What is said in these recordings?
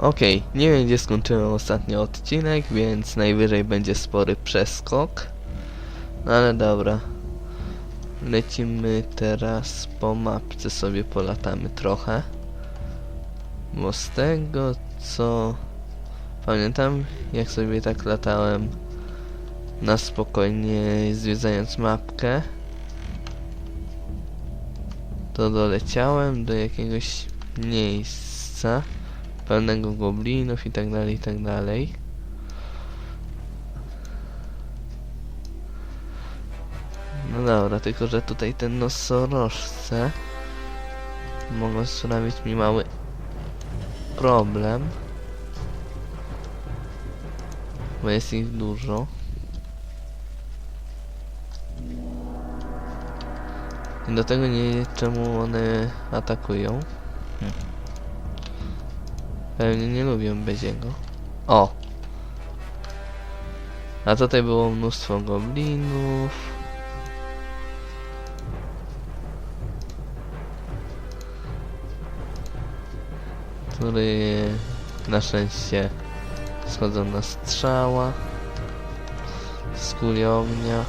Okej, nie wiem gdzie skończyłem ostatni odcinek, więc najwyżej będzie spory przeskok. No ale dobra. Lecimy teraz po mapce sobie polatamy trochę. Bo z tego co pamiętam jak sobie tak latałem na spokojnie zwiedzając mapkę to doleciałem do jakiegoś miejsca pełnego goblinów i tak dalej, i tak dalej. No dobra, tylko że tutaj ten nosorożce mogą sprawić mi mały problem. Bo jest ich dużo. I do tego nie czemu one atakują. Hm. Pewnie nie lubią Beziego. O! A tutaj było mnóstwo goblinów. Który na szczęście schodzą na strzała z kuli ognia.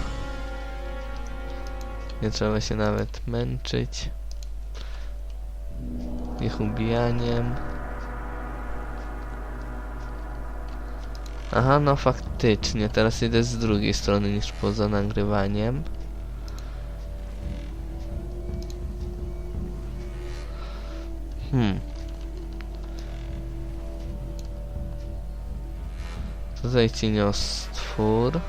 Nie trzeba się nawet męczyć ich ubijaniem. Aha, no faktycznie, teraz idę z drugiej strony niż poza nagrywaniem. Hmm. Tutaj cieniostwór.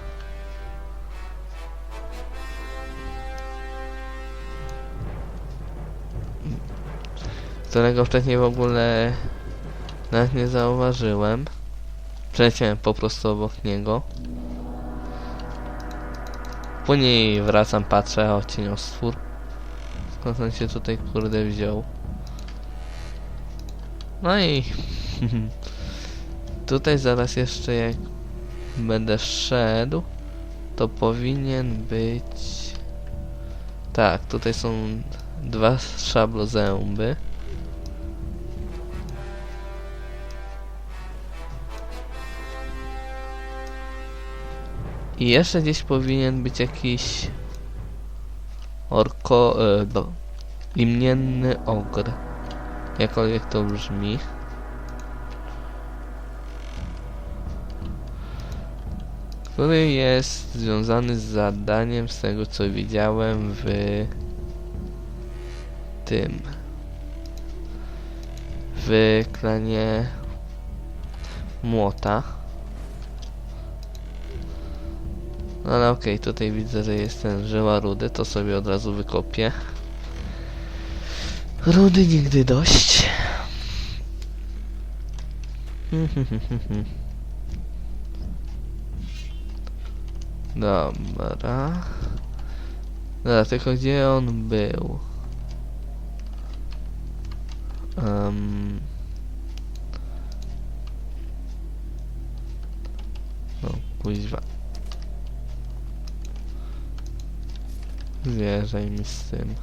Którego wcześniej w ogóle nawet nie zauważyłem. Przeleciałem po prostu obok niego. Później wracam, patrzę, o cieniostwór. Skąd on się tutaj kurde wziął? No i tutaj zaraz jeszcze jak będę szedł, to powinien być... Tak, tutaj są dwa szablozęby. I jeszcze gdzieś powinien być jakiś orko... E, do, imienny ogr. Jakkolwiek to brzmi. Który jest związany z zadaniem z tego co widziałem w tym w klanie młota. Ale okej, tutaj widzę, że jest ten żyła rudy, to sobie od razu wykopię. Rudy nigdy dość. Dobra. Dobra, tylko gdzie on był? Um. No, kuźwa. Zwierzaj mi z tym.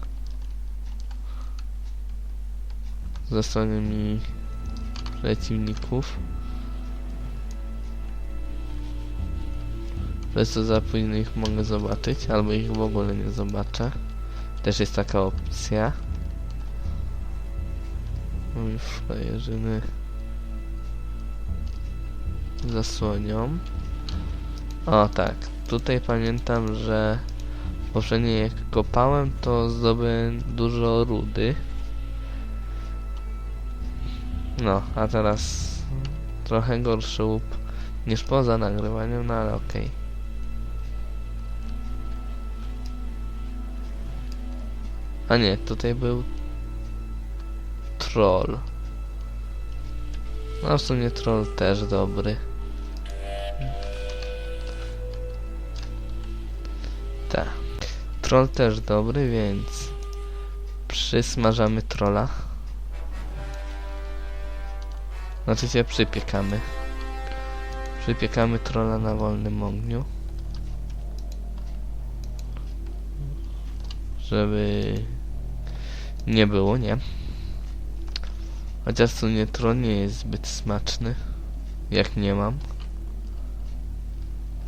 Zasłania mi przeciwników. Przez co za późno ich mogę zobaczyć, albo ich w ogóle nie zobaczę. Też jest taka opcja. Mój frajerzyny zasłonią. O tak, tutaj pamiętam, że poprzednio jak kopałem, to zdobyłem dużo rudy. No, a teraz trochę gorszy łup niż poza nagrywaniem, no ale okej. A nie, tutaj był troll. No w sumie troll też dobry. Tak. Troll też dobry, więc przysmażamy trolla. Znaczy się przypiekamy. Przypiekamy trolla na wolnym ogniu. Żeby nie było, nie? Chociaż w sumie tron nie jest zbyt smaczny. Jak nie mam.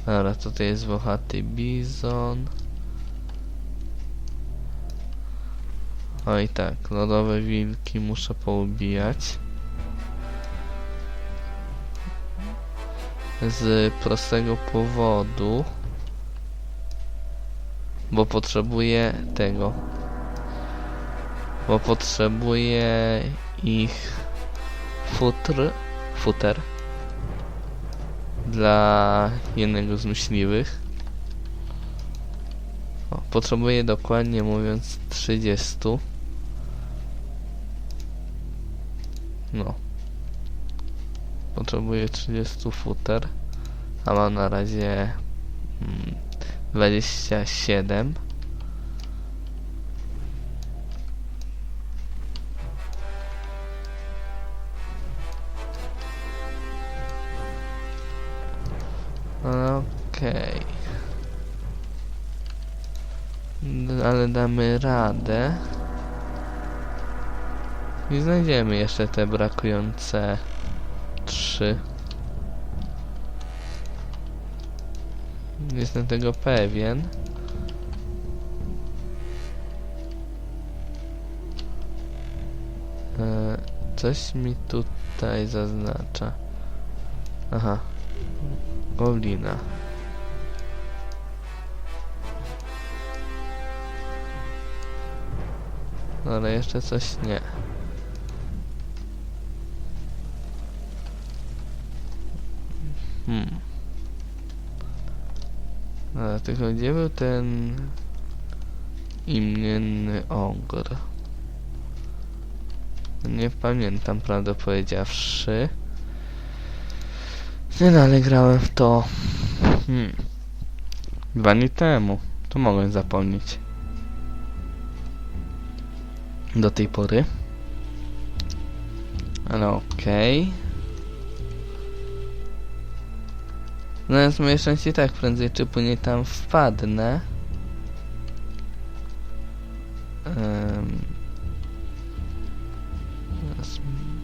Dobra, tutaj jest włochaty bizon. Oj tak, lodowe wilki muszę poubijać. Z prostego powodu. Bo potrzebuję tego. Bo potrzebuję ich futr, futer dla jednego z myśliwych. O, potrzebuję dokładnie mówiąc 30. No. Potrzebuję 30 futer, a mam na razie mm, 27. Okej. D- Ale damy radę. I znajdziemy jeszcze te brakujące trzy. Jestem tego pewien. E, Coś mi tutaj zaznacza. Aha. Golina. No, Ale jeszcze coś nie. Hmm. Ale tylko gdzie był ten imienny ogr? Nie pamiętam, prawdę powiedziawszy. Nie dalej grałem w to. Hmm. Dwa dni temu. To mogłem zapomnieć. Do tej pory. Ale okej. No więc moje szczęście tak prędzej czy później tam wpadnę. Em. Teraz m-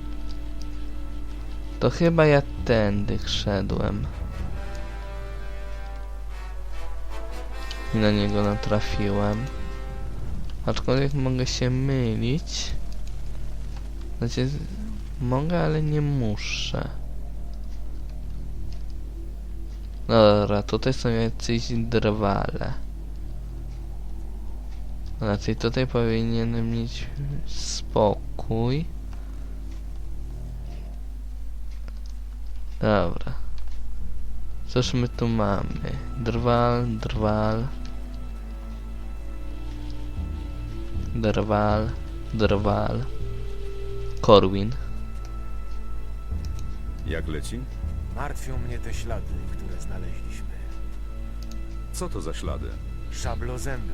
To chyba ja tędy szedłem. I na niego natrafiłem. Aczkolwiek mogę się mylić. Znaczy, z- mogę, ale nie muszę. Dobra, tutaj są jacyś drwale. Raczej tutaj powinienem mieć spokój. Dobra. Cóż my tu mamy? Drwal, drwal. Drwal, drwal. Corwin. Jak leci? Martwią mnie te ślady, które znaleźliśmy. Co to za ślady? Szablozęby.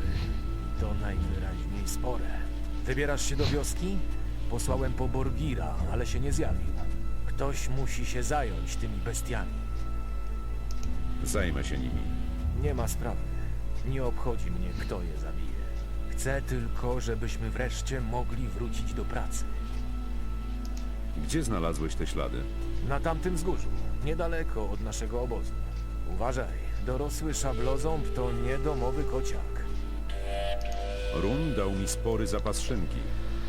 To najwyraźniej spore. Wybierasz się do wioski? Posłałem po Borgira, ale się nie zjawił. Ktoś musi się zająć tymi bestiami. Zajmę się nimi. Nie ma sprawy. Nie obchodzi mnie, kto je zabije. Chcę tylko, żebyśmy wreszcie mogli wrócić do pracy. Gdzie znalazłeś te ślady? Na tamtym wzgórzu, niedaleko od naszego obozu. Uważaj, dorosły szabloząb to niedomowy kociak. Run dał mi spory zapas szynki.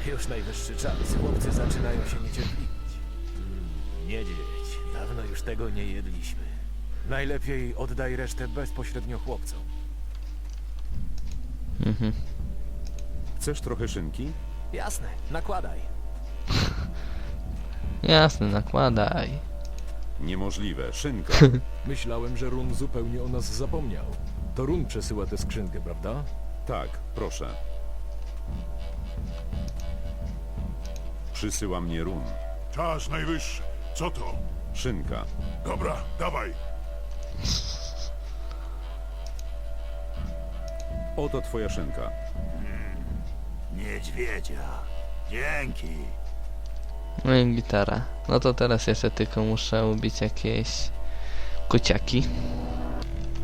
Już najwyższy czas. Chłopcy zaczynają się niecierpliwić. Mm, niedźwiedź. Dawno już tego nie jedliśmy. Najlepiej oddaj resztę bezpośrednio chłopcom. Mhm. Chcesz trochę szynki? Jasne, nakładaj. Jasne, nakładaj. Niemożliwe. Szynka. Myślałem, że Run zupełnie o nas zapomniał. To Run przesyła tę skrzynkę, prawda? tak, proszę. Przysyła mnie run. Czas najwyższy. Co to? Szynka. Dobra, dawaj. Oto twoja szynka. Niedźwiedzia. Dzięki. No i gitara. No to teraz jeszcze tylko muszę ubić jakieś kociaki.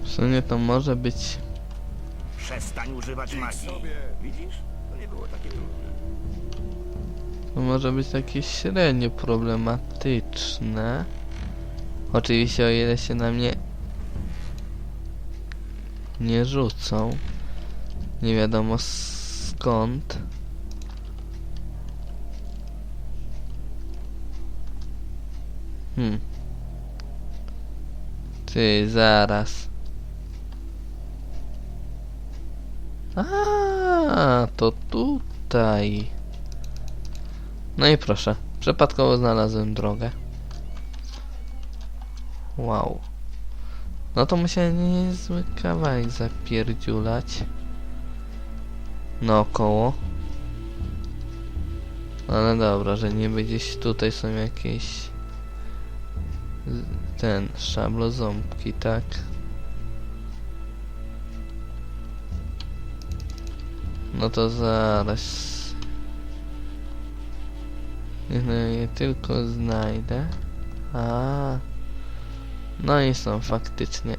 W sumie to może być... Przestań używać magii. Widzisz? To nie było takie trudne. To może być takie średnio problematyczne. Oczywiście o ile się na mnie nie rzucą. Nie wiadomo skąd. Hmm. Ty, zaraz. A, to tutaj. No i proszę, przypadkowo znalazłem drogę. Wow. No to musiałem niezły kawałek zapierdziulać. Naokoło. Ale dobra, że niby gdzieś tutaj są jakieś... Ten, szabloząbki, tak? No to zaraz... No je tylko znajdę. A. No i są faktycznie.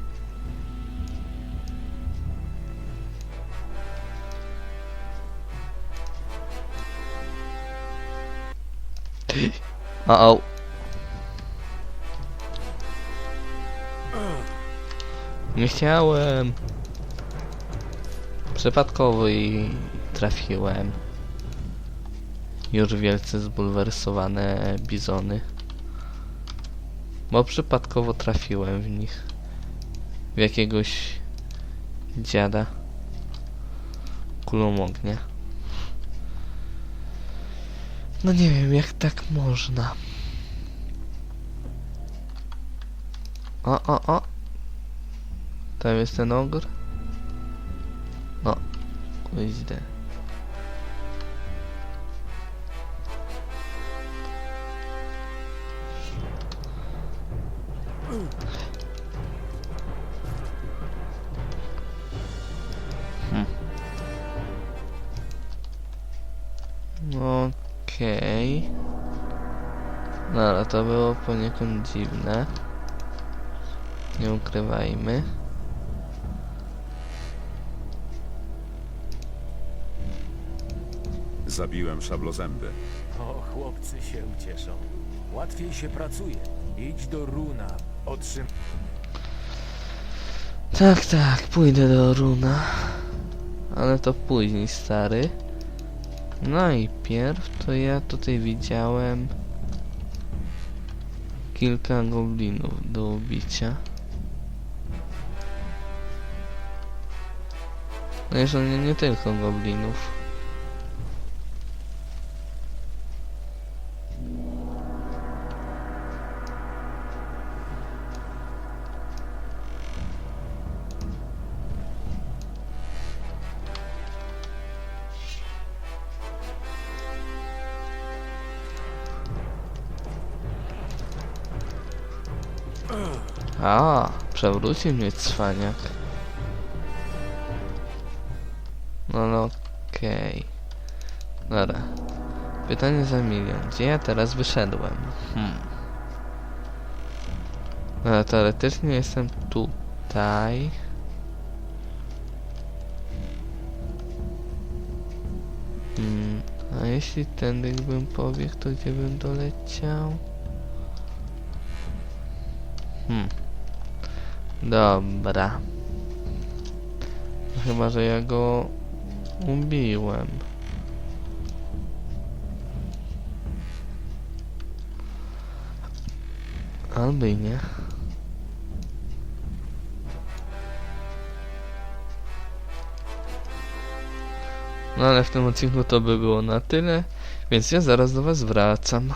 O, Nie chciałem. Przypadkowo i trafiłem. Już wielce zbulwersowane bizony. Bo przypadkowo trafiłem w nich. W jakiegoś dziada. Kulą ognia. No nie wiem, jak tak można. O, o, o. Tam jest ten ogr. No. Okej. No to było poniekąd dziwne. Nie ukrywajmy. Zabiłem szablozęby. O, chłopcy się cieszą. Łatwiej się pracuje. Idź do Runa. Otrzym... Tak, tak, pójdę do Runa. Ale to później, stary. No i pierw to ja tutaj widziałem kilka goblinów do ubicia. No jeszcze nie, nie tylko goblinów. Przewrócił mnie cwaniak. No, no okej. Dobra. Pytanie za milion. Gdzie ja teraz wyszedłem? Hmm. No, teoretycznie jestem tutaj. Hmm. A jeśli tędy bym pobiegł, to gdzie bym doleciał? Hmm. Dobra. Chyba, że ja go ubiłem. Albo i nie. No ale w tym odcinku to by było na tyle, więc ja zaraz do was wracam.